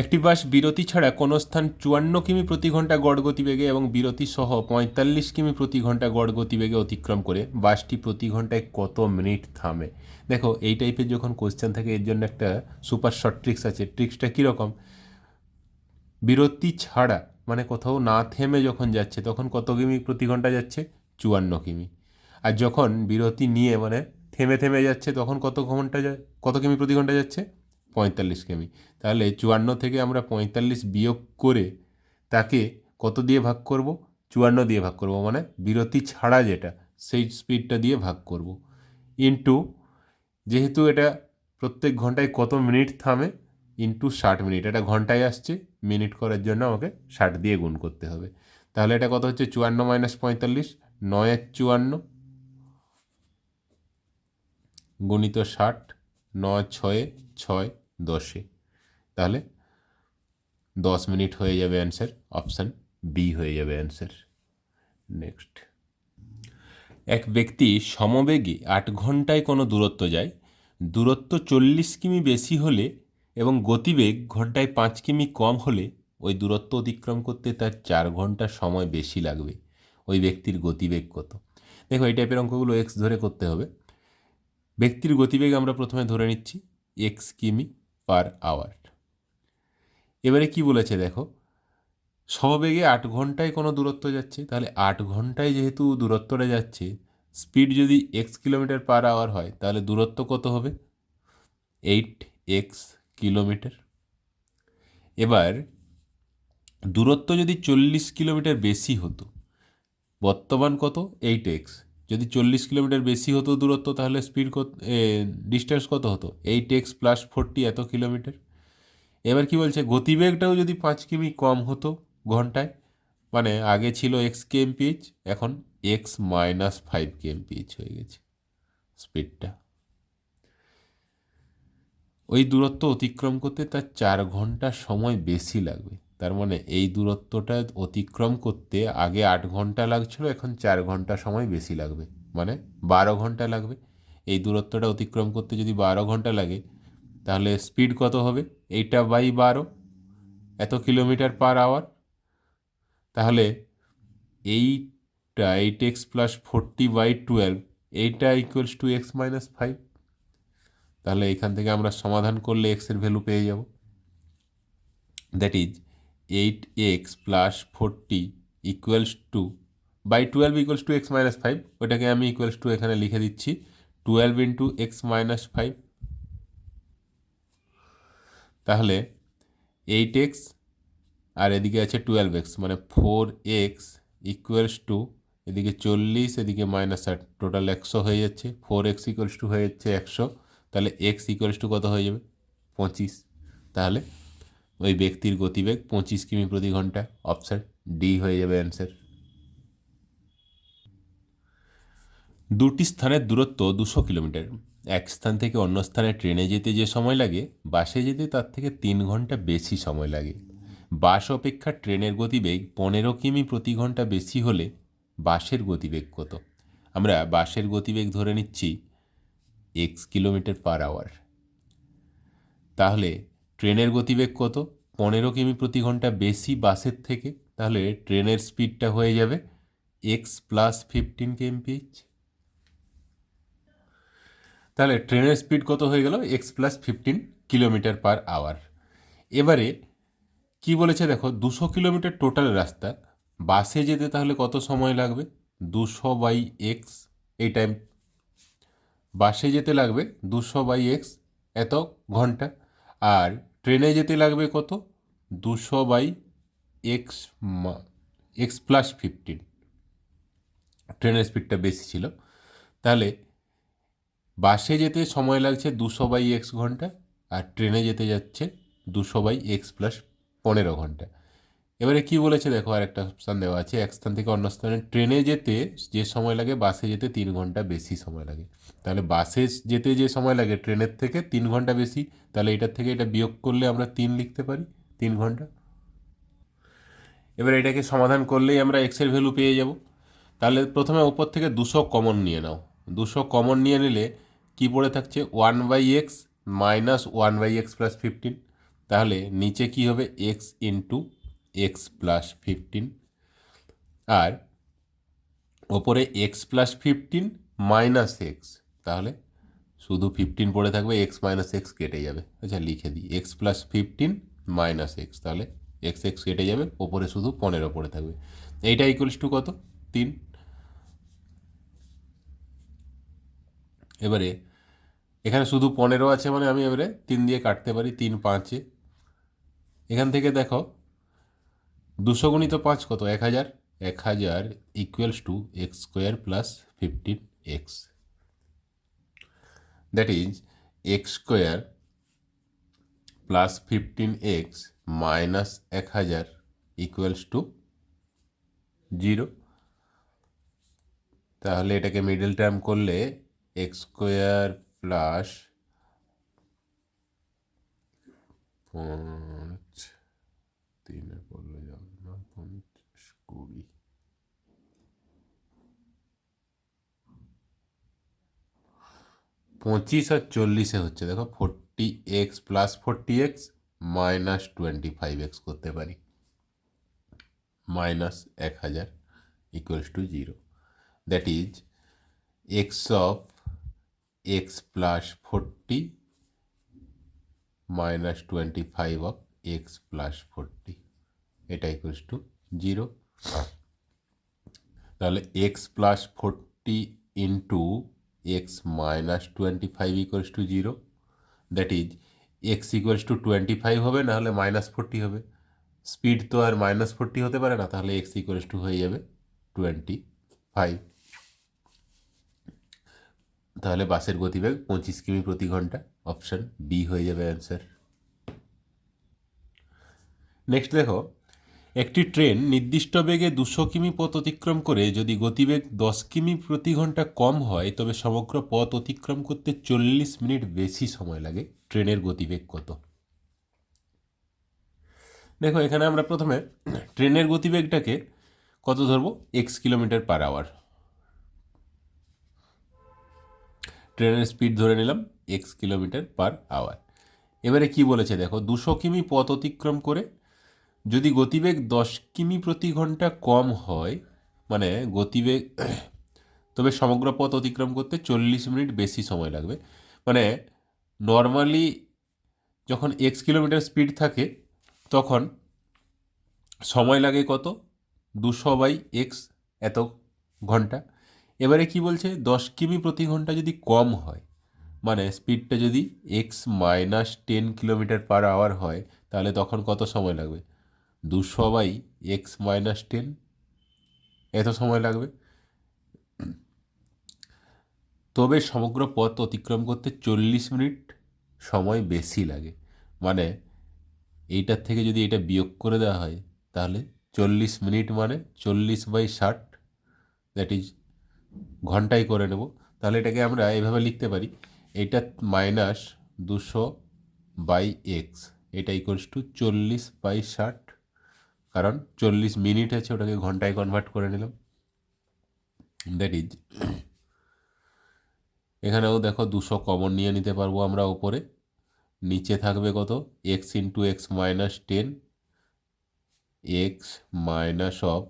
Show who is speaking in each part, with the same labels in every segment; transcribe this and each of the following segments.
Speaker 1: একটি বাস বিরতি ছাড়া কোনো স্থান চুয়ান্ন কিমি প্রতি ঘণ্টা গড় গতিবেগে এবং বিরতি সহ পঁয়তাল্লিশ কিমি প্রতি ঘণ্টা গড় গতিবেগে অতিক্রম করে বাসটি প্রতি ঘন্টায় কত মিনিট থামে? দেখো, এই টাইপের যখন কোশ্চেন থাকে, এর জন্য একটা সুপার শর্ট ট্রিক্স আছে। ট্রিক্সটা কীরকম বিরতি ছাড়া মানে কোথাও না থেমে যখন যাচ্ছে, তখন কত কিমি প্রতি ঘণ্টা যাচ্ছে? চুয়ান্ন কিমি। আর যখন বিরতি নিয়ে মানে থেমে থেমে যাচ্ছে, তখন কত ঘণ্টা যা কত কিমি প্রতি ঘণ্টা যাচ্ছে? পঁয়তাল্লিশ কিমি তাহলে চুয়ান্ন থেকে আমরা পঁয়তাল্লিশ বিয়োগ করে তাকে কত দিয়ে ভাগ করব? চুয়ান্ন দিয়ে ভাগ করব মানে বিরতি ছাড়া যেটা, সেই স্পিডটা দিয়ে ভাগ করব। ইন্টু যেহেতু এটা প্রত্যেক ঘন্টায় কত মিনিট থামে? ইন্টু ষাট মিনিট। এটা ঘন্টায় আসছে, মিনিট করার জন্য আমাকে ষাট দিয়ে গুণ করতে হবে। তাহলে এটা কত হচ্ছে? চুয়ান্ন মাইনাস পঁয়তাল্লিশ, নয় আর চুয়ান্ন, গুণিত ষাট, নয় ছয়ে ছয় দশে। তাহলে দশ মিনিট হয়ে যাবে অ্যান্সার, অপশান বি হয়ে যাবে অ্যান্সার। নেক্সট। এক ব্যক্তি সমবেগে আট ঘন্টায় কোনো দূরত্ব যায়, দূরত্ব চল্লিশ কিমি বেশি হলে এবং গতিবেগ ঘন্টায় পাঁচ কিমি কম হলে ওই দূরত্ব অতিক্রম করতে তার চার ঘণ্টা সময় বেশি লাগবে। ওই ব্যক্তির গতিবেগ কত? দেখো, এই টাইপের অঙ্কগুলো এক্স ধরে করতে হবে। ব্যক্তির গতিবেগ আমরা প্রথমে ধরে নিচ্ছি এক্স কিমি। Per hour. এবারে কি বলেছে দেখো, সমবেগে আট ঘন্টায় কোনো দূরত্ব যাচ্ছে, তাহলে আট ঘন্টায় যেহেতু দূরত্বটা যাচ্ছে, স্পিড যদি এক্স কিলোমিটার পার আওয়ার হয়, তাহলে দূরত্ব কত হবে? Eight x kilometre. এবার, দূরত্ব যদি চল্লিশ কিলোমিটার বেশি হতো, বর্তমান কত? এইট এক্স যদি চল্লিশ কিলোমিটার বেশি হতো দূরত্ব, তাহলে স্পিড কত ডিস্টেন্স কত হতো? এইট এক্স প্লাস ফোরটি এত কিলোমিটার। এবার কি বলছে? গতিবেগটাও যদি পাঁচ কিমি কম হতো ঘন্টায় মানে আগে ছিল এক্স কেএমপিএইচ এখন এক্স মাইনাস ফাইভ কেএমপিএইচ হয়ে গেছে স্পিডটা ওই দূরত্ব অতিক্রম করতে তার চার ঘণ্টা সময় বেশি লাগবে। তার মানে এই দূরত্বটা অতিক্রম করতে আগে আট ঘণ্টা লাগছিল, এখন চার ঘণ্টা সময় বেশি লাগবে। মানে বারো ঘণ্টা লাগবে। এই দূরত্বটা অতিক্রম করতে যদি বারো ঘণ্টা লাগে, তাহলে স্পিড কত হবে? এইটা বাই বারো, এত কিলোমিটার পার আওয়ার। তাহলে এইটা, eight x plus forty by twelve, এইটা equals to x minus five. তাহলে এখান থেকে আমরা সমাধান করলে এক্সের ভ্যালু পেয়ে যাব। That is eight x plus forty equals to by twelve equals to x minus five ওটাকে আমি ইকুয়ালস টু এখানে লিখে দিচ্ছি twelve into x minus five তাহলে এইট এক্স আর এদিকে আছে টুয়েলভ এক্স মানে ফোর এক্স ইকুয়ালস টু এদিকে চল্লিশ, এদিকে মাইনাস ষাট টোটাল একশো হয়ে যাচ্ছে ফোর এক্স ইকুয়ালস টু হয়ে যাচ্ছে একশো, তাহলে এক্স ইকুয়ালস টু কত হয়ে যাবে? পঁচিশ। তাহলে ওই ব্যক্তির গতিবেগ পঁচিশ কিমি প্রতি ঘণ্টা। অপশান ডি হয়ে যাবে অ্যান্সার দুটি স্থানের দূরত্ব দুশো কিলোমিটার। এক স্থান থেকে অন্য স্থানে ট্রেনে যেতে যে সময় লাগে, বাসে যেতে তার থেকে তিন ঘণ্টা বেশি সময় লাগে। বাস অপেক্ষা ট্রেনের গতিবেগ পনেরো কিমি প্রতি ঘণ্টা বেশি হলে বাসের গতিবেগ কত? আমরা বাসের গতিবেগ ধরে নিচ্ছি এক্স কিলোমিটার পার আওয়ার। তাহলে ট্রেনের গতিবেগ কত? পনেরো কিমি প্রতি ঘণ্টা বেশি বাসের থেকে, তাহলে ট্রেনের স্পিডটা হয়ে যাবে এক্স প্লাস ফিফটিন কেএমপিএইচ তাহলে ট্রেনের স্পিড কত হয়ে গেল? X plus fifteen kilometre per hour এবারে কি বলেছে দেখো, দুশো কিলোমিটার টোটাল রাস্তা, বাসে যেতে তাহলে কত সময় লাগবে? দুশো বাই এক্স এই টাইম বাসে যেতে লাগবে দুশো বাই এক্স এত ঘণ্টা। আর ট্রেনে যেতে লাগবে কত? দুশো by x x plus fifteen ট্রেনের স্পিডটা বেশি ছিল। তাহলে বাসে যেতে সময় লাগছে দুশো বাই এক্স ঘণ্টা আর ট্রেনে যেতে যাচ্ছে দুশো বাই এক্স প্লাস পনেরো ঘণ্টা। এবারে কি বলেছে দেখো আর একটা অপশান দেওয়া আছে, এক স্থান থেকে অন্য স্থানে ট্রেনে যেতে যে সময় লাগে, বাসে যেতে তিন ঘণ্টা বেশি সময় লাগে। তাহলে বাসে যেতে যে সময় লাগে ট্রেনের থেকে তিন ঘণ্টা বেশি, তাহলে এটার থেকে এটা বিয়োগ করলে আমরা তিন লিখতে পারি, তিন ঘণ্টা। এবার এটাকে সমাধান করলেই আমরা এক্সের ভ্যালু পেয়ে যাব। তাহলে প্রথমে ওপর থেকে দুশো কমন নিয়ে নাও। দুশো কমন নিয়ে নিলে কি পড়ে থাকছে? One by x minus one by x plus fifteen তাহলে নিচে কি হবে? X into x plus fifteen আর ওপরে x plus fifteen minus x তাহলে শুধু ফিফটিন পড়ে থাকবে এক্স মাইনাস এক্স কেটে যাবে। আচ্ছা লিখে দিই x plus fifteen minus x তাহলে এক্স এক্স কেটে যাবে, ওপরে শুধু পনেরো পড়ে থাকবে। এইটা ইকুয়ালস টু কত? তিন। এবারে এখানে শুধু পনেরো আছে মানে আমি এবারে তিন দিয়ে কাটতে পারি, তিন পাঁচে। এখান থেকে দেখো দুশো গুণিত পাঁচ কত? এক হাজার। এক হাজার equals to x square plus fifteen x that is x square plus fifteen x minus এক হাজার ইকুয়ালস টু জিরো তাহলে এটাকে মিডল টার্ম করলে এক্স স্কোয়ার প্লাস তিনে করলে যাবে না পঞ্চাশ কুড়ি পঁচিশ আর চল্লিশে হচ্ছে দেখো forty x plus forty x minus twenty five x করতে পারি মাইনাস এক হাজার equals to zero that is x of x plus forty minus twenty five of x plus forty এটা ইকুয়ালস টু জিরো তাহলে x plus forty into x minus twenty five equals to zero that is x equals to twenty five হবে নাহলে minus forty হবে। Speed তো আর minus forty হতে পারে না, তাহলে এক্স ইকুয়ালস টু হয়ে যাবে টোয়েন্টি ফাইভ তাহলে বাসের গতিবেগ পঁচিশ কিমি প্রতি ঘণ্টা অপশান বি হয়ে যাবে অ্যান্সার নেক্সট দেখো একটি ট্রেন নির্দিষ্ট বেগে দুশো কিমি পথ অতিক্রম করে যদি গতিবেগ দশ কিমি প্রতি ঘণ্টা কম হয়, তবে সমগ্র পথ অতিক্রম করতে চল্লিশ মিনিট বেশি সময় লাগে। ট্রেনের গতিবেগ কত? দেখো, এখানে আমরা প্রথমে ট্রেনের গতিবেগটাকে কত ধরবো? X kilometre per hour. ট্রেনের স্পিড ধরে নিলাম, এক্স কিলোমিটার পার আওয়ার। এবারে কি বলেছে? দেখো, দুশো কিমি পথ অতিক্রম করে যদি গতিবেগ দশ কিমি প্রতি ঘণ্টা কম হয় মানে গতিবেগ, তবে সমগ্র পথ অতিক্রম করতে চল্লিশ মিনিট বেশি সময় লাগবে। মানে নর্মালি যখন এক্স কিলোমিটার স্পিড থাকে, তখন সময় লাগে কত? দুশো বাই এক্স এত ঘণ্টা। এবারে কি বলছে? দশ কিমি প্রতি ঘণ্টা যদি কম হয় মানে স্পিডটা যদি x minus ten kilometre per hour হয়, তাহলে তখন কত সময় লাগবে? দুশো বাই এক্স মাইনাস টেন। এত সময় লাগবে। তবে সমগ্র পথ অতিক্রম করতে চল্লিশ মিনিট সময় বেশি লাগে। মানে এইটার থেকে যদি এটা বিয়োগ করে দেওয়া হয়, তাহলে চল্লিশ মিনিট মানে চল্লিশ বাই ষাট। দ্যাট ইজ ঘন্টায় করে নেব। তাহলে এটাকে আমরা এভাবে লিখতে পারি, এটা মাইনাস দুশো বাই এক্স। এটা ইকুয়ালস টু চল্লিশ বাই ষাট। কারণ চল্লিশ মিনিট আছে ওটাকে ঘন্টায় কনভার্ট করে নিলাম। দ্যাট ইজ এখানেও দেখো দুশো কমন নিয়ে নিতে পারব আমরা ওপরে নিচে থাকবে কত? X into x minus ten x minus of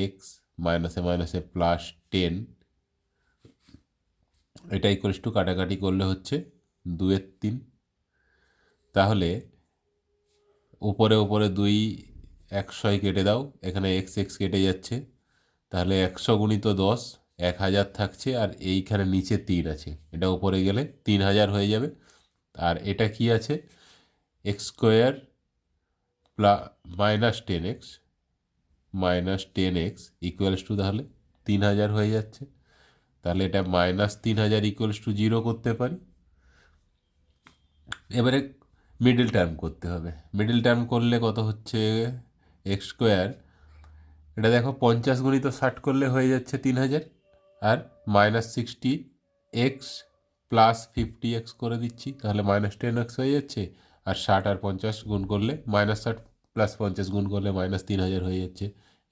Speaker 1: x মাইনাসে মাইনাসে প্লাস টেন এটা ইকুয়ালস টু কাটাকাটি করলে হচ্ছে দুয়ের তিন। তাহলে উপরে উপরে দুই একশোয় কেটে দাও, এখানে এক্স এক্স কেটে যাচ্ছে। তাহলে একশো গুণিত দশ, এক হাজার থাকছে, আর এইখানে নিচে তিন আছে। এটা উপরে গেলে তিন হাজার হয়ে যাবে। আর এটা কি আছে? X square plus minus ten x minus ten x equals to তাহলে তিন হাজার হয়ে যাচ্ছে। তাহলে এটা মাইনাস তিন হাজার ইকুয়ালস টু জিরো করতে পারি। এবারে মিডল টার্ম করতে হবে। মিডল টার্ম করলে কত হচ্ছে? এক্স স্কোয়ার, এটা দেখো পঞ্চাশ গুণিত ষাট করলে হয়ে যাচ্ছে তিন হাজার, আর minus sixty x plus fifty x করে দিচ্ছি, তাহলে মাইনাস টেন এক্স হয়ে যাচ্ছে, আর ষাট আর পঞ্চাশ গুণ করলে মাইনাস ষাট প্লাস পঞ্চাশ গুণ করলে মাইনাস তিন হাজার হয়ে যাচ্ছে,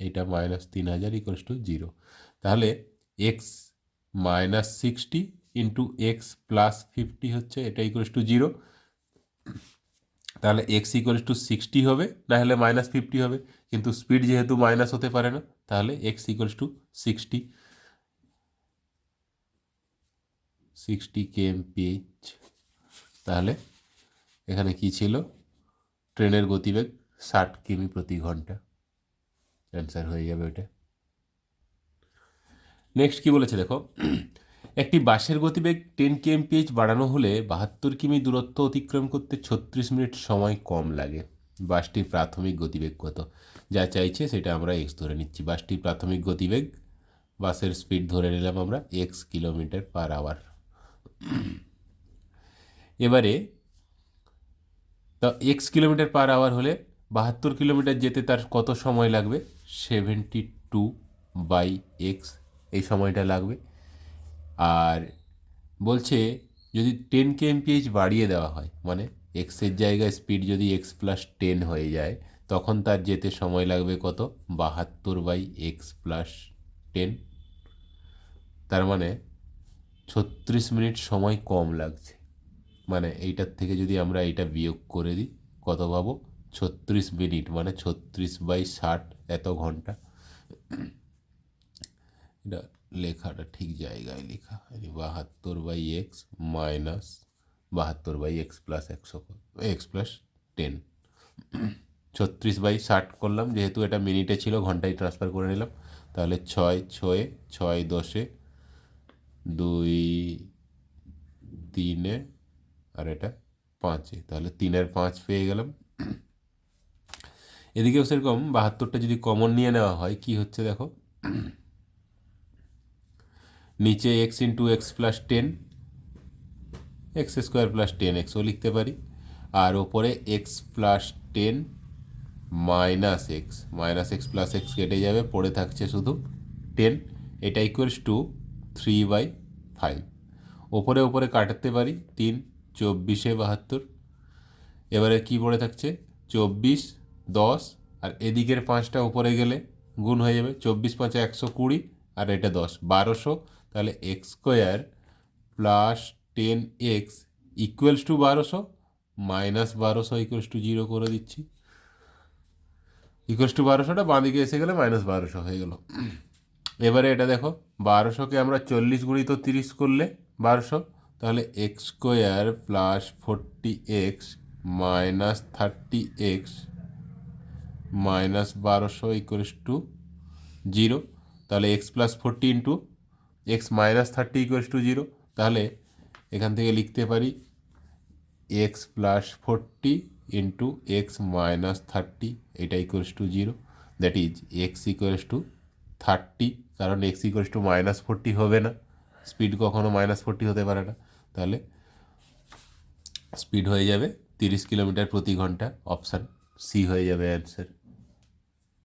Speaker 1: এইটা মাইনাস তিন হাজার ইকুয়ালস টু জিরো তাহলে x minus sixty into x plus fifty হচ্ছে, এটা ইকুয়ালস টু জিরো তাহলে এক্স ইকুয়ালস টু সিক্সটি হবে না হলে মাইনাস ফিফটি হবে। কিন্তু স্পিড যেহেতু মাইনাস হতে পারে না, তাহলে x equals to sixty sixty K M KMPH তাহলে এখানে কি ছিল? ট্রেনের গতিবেগ ষাট কিমি প্রতি ঘণ্টা। অ্যান্সার হয়ে যাবে ওটা নেক্সট কি বলেছে দেখো? একটি বাসের গতিবেগ টেন কেএমপিএইচ বাড়ানো হলে বাহাত্তর কিমি দূরত্ব অতিক্রম করতে ছত্রিশ মিনিট সময় কম লাগে। বাসটির প্রাথমিক গতিবেগ কত? যা চাইছে সেটা আমরা এক্স ধরে নিচ্ছি। বাসটির প্রাথমিক গতিবেগ বাসের স্পিড ধরে নিলাম আমরা এক্স কিলোমিটার পার আওয়ার এবারে, তা এক্স কিলোমিটার পার আওয়ার হলে বাহাত্তর কিলোমিটার যেতে তার কত সময় লাগবে? সেভেন্টি টু বাই এক্স এই সময়টা লাগবে। আর বলছে যদি টেন কেএমপিএইচ বাড়িয়ে দেওয়া হয় মানে এক্সের জায়গায় স্পিড যদি এক্স প্লাস টেন হয়ে যায়, তখন তার যেতে সময় লাগবে কত? বাহাত্তর বাই এক্স প্লাস টেন তার মানে ছত্রিশ মিনিট সময় কম লাগছে। মানে এইটার থেকে যদি আমরা এইটা বিয়োগ করে দিই, কত পাবো? ছত্রিশ মিনিট মানে ছত্রিশ বাই ষাট এত ঘণ্টা। এটা লেখাটা ঠিক জায়গায় লেখা। বাহাত্তর বাই এক্স মাইনাস বাহাত্তর বাই এক্স প্লাস একশো এক্স প্লাস টেন। ছত্রিশ বাই ষাট করলাম, যেহেতু এটা মিনিটে ছিল, ঘন্টায় ট্রান্সফার করে নিলাম। তাহলে ছয়, ছয়ে ছয় দশে দুই তিনে, আর এটা পাঁচে। তাহলে তিনের পাঁচ পেয়ে গেলাম। এদিকেও সেরকম, বাহাত্তরটা যদি কমন নিয়ে নেওয়া হয়, কি হচ্ছে দেখো? নিচে x into x plus ten x square plus ten এক্সও লিখতে পারি। আর ওপরে x plus ten minus x minus x plus x কেটে যাবে, পড়ে থাকছে শুধু টেন এটা equals to three by five ওপরে ওপরে কাটাতে পারি, তিন, চব্বিশে বাহাত্তর। এবারে কি পড়ে থাকছে? চব্বিশ, দশ, আর এদিকের পাঁচটা উপরে গেলে গুণ হয়ে যাবে, চব্বিশ পাঁচে একশো কুড়ি, আর এটা দশ, বারোশো তাহলে x square plus ten x equals to বারোশো মাইনাস বারোশো ইকুয়ালস টু জিরো করে দিচ্ছি। ইকুয়ালস টু বারোশোটা বাঁ দিকে এসে গেলে মাইনাস বারোশো হয়ে গেল। এবারে এটা দেখো, বারোশোকে আমরা চল্লিশ গুণিত তিরিশ করলে বারোশো, তাহলে x square plus forty x minus thirty x minus বারোশো ইকুয়ালস টু জিরো তাহলে x plus forty into x minus thirty equals to zero, তাহলে এখান থেকে লিখতে পারি x plus forty into x minus thirty, এটা equals to zero. That is x equals to thirty, কারণ x equals to minus forty হবে না। Speed কখনো মাইনাস ফোরটি হতে পারে না। তাহলে স্পিড হয়ে যাবে তিরিশ কিলোমিটার প্রতি ঘণ্টা, অপশান সি হয়ে যাবে অ্যান্সার।